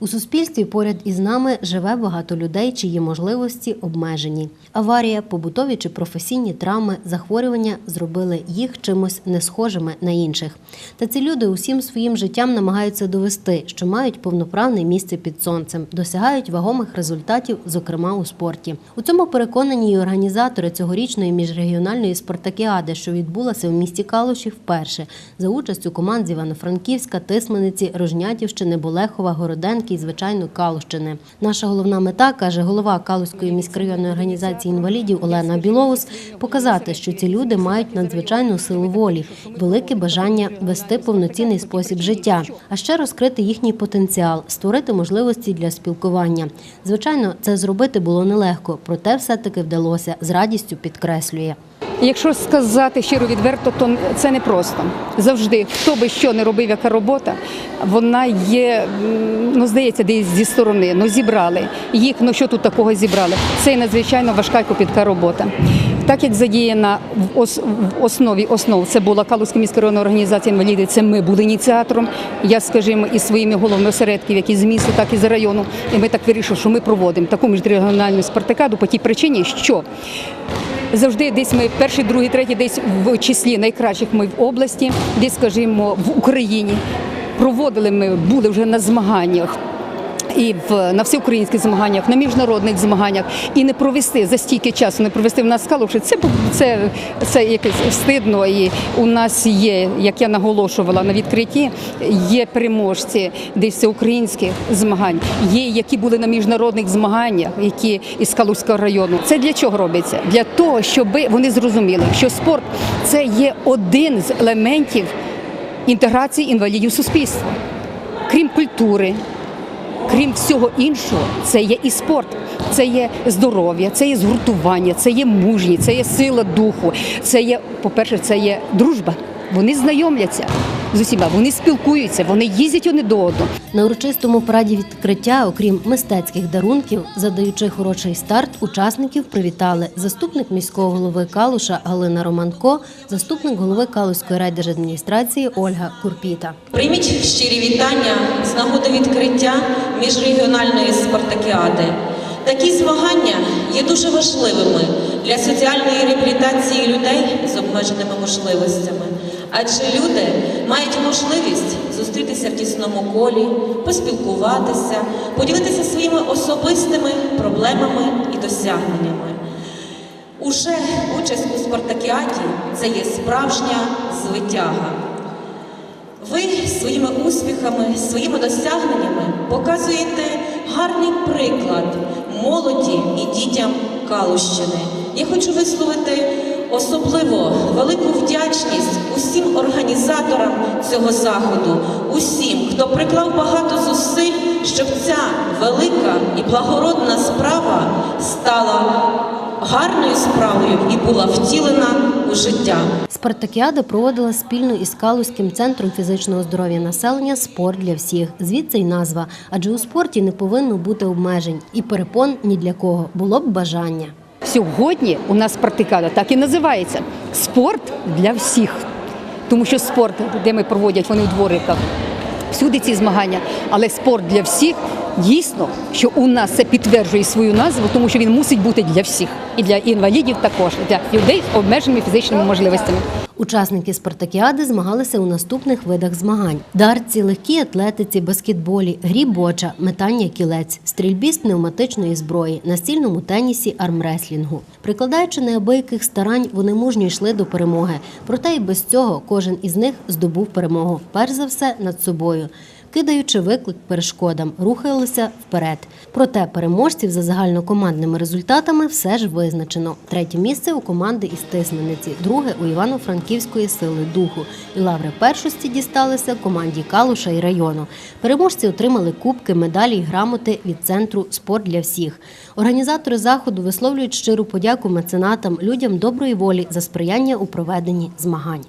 У суспільстві поряд із нами живе багато людей, чиї можливості обмежені. Аварія, побутові чи професійні травми, захворювання зробили їх чимось не схожими на інших. Та ці люди усім своїм життям намагаються довести, що мають повноправне місце під сонцем, досягають вагомих результатів, зокрема у спорті. У цьому переконані і організатори цьогорічної міжрегіональної спартакіади, що відбулася в місті Калуші вперше за участю команд з Івано-Франківська, Тисмениці, Рожнятівщини, Болехова, Городенки і, звичайно, Калущини. Наша головна мета, каже голова Калузької міськрайонної організації інвалідів Олена Білоус, показати, що ці люди мають надзвичайну силу волі, велике бажання вести повноцінний спосіб життя, а ще розкрити їхній потенціал, створити можливості для спілкування. Звичайно, це зробити було нелегко, проте все-таки вдалося з радістю підкреслює. Якщо сказати щиро відверто, то це не просто. Завжди, хто би що не робив, яка робота, вона є, ну здається, десь зі сторони. Ну зібрали їх. Ну що тут такого зібрали? Це надзвичайно важка і копітка робота. Так як задіяна в, основі основ, це була Калузька міська районна організація інвалідів. Це ми були ініціатором. Я, скажімо, із своїми головами осередків, як із міста, так і з району. І ми так вирішили, що ми проводимо таку міжрегіональну спартакаду по тій причині, що Завжди десь ми перший, другий, третій, десь в числі найкращих ми в області, десь, скажімо, в Україні. Проводили ми, були вже на змаганнях. І в на всеукраїнських змаганнях, на міжнародних змаганнях, і не провести за стільки часу, не провести в нас скалуші, це бу- це, це якесь встидно. І у нас є, як я наголошувала на відкритті, є переможці десь всеукраїнських змагань, є які були на міжнародних змаганнях, які із Калузького району. Це для чого робиться? Для того, щоб вони зрозуміли, що спорт це є один з елементів інтеграції інвалідів в суспільство, крім культури. Крім всього іншого, це є і спорт, це є здоров'я, це є згуртування, це є мужність, це є сила духу, це є, по-перше, це є дружба. Вони знайомляться з усіма, вони спілкуються, вони їздять один до одного. На урочистому параді відкриття, окрім мистецьких дарунків, задаючи хороший старт, учасників привітали заступник міського голови Калуша Галина Романко, заступник голови Калуської райдержадміністрації Ольга Курпіта. Прийміть щирі вітання з нагоди відкриття міжрегіональної спартакіади. Такі змагання є дуже важливими для соціальної реабілітації людей з обмеженими можливостями, адже люди мають можливість зустрітися в тісному колі, поспілкуватися, поділитися своїми особистими проблемами і досягненнями. Уже участь у спартакіаді це є справжня звитяга. Ви своїми успіхами, своїми досягненнями показуєте гарний приклад молоді і дітям Калущини. Я хочу висловити особливо велику вдячність усім організаторам цього заходу, усім, хто приклав багато зусиль, щоб ця велика і благородна справа стала гарною справою і була втілена життя. Спартакіада проводила спільно із Калузьким центром фізичного здоров'я населення Спорт для всіх. Звідси й назва. Адже у спорті не повинно бути обмежень і перепон ні для кого було б бажання. Сьогодні у нас спартакіада так і називається спорт для всіх. Тому що спорт, де ми проводять вони у двориках, всюди ці змагання, але спорт для всіх дійсно, що у нас це підтверджує свою назву, тому що він мусить бути для всіх. І для інвалідів також, для людей з обмеженими фізичними можливостями. Учасники спартакіади змагалися у наступних видах змагань: дартці, легкій атлетиці, баскетболі, грі боча, метання кілець, стрільбі з пневматичної зброї, настільному тенісі, армреслінгу. Прикладаючи неабияких старань, вони мужньо йшли до перемоги. Проте і без цього кожен із них здобув перемогу. Перш за все над собою. Кидаючи виклик перешкодам, рухалися вперед. Проте переможців за загальнокомандними результатами все ж визначено. Третє місце у команди із Тисмениці, друге у Івано-Франківської сили духу. І лаври першості дісталися команді Калуша і району. Переможці отримали кубки, медалі й грамоти від центру Спорт для всіх. Організатори заходу висловлюють щиру подяку меценатам, людям доброї волі за сприяння у проведенні змагань.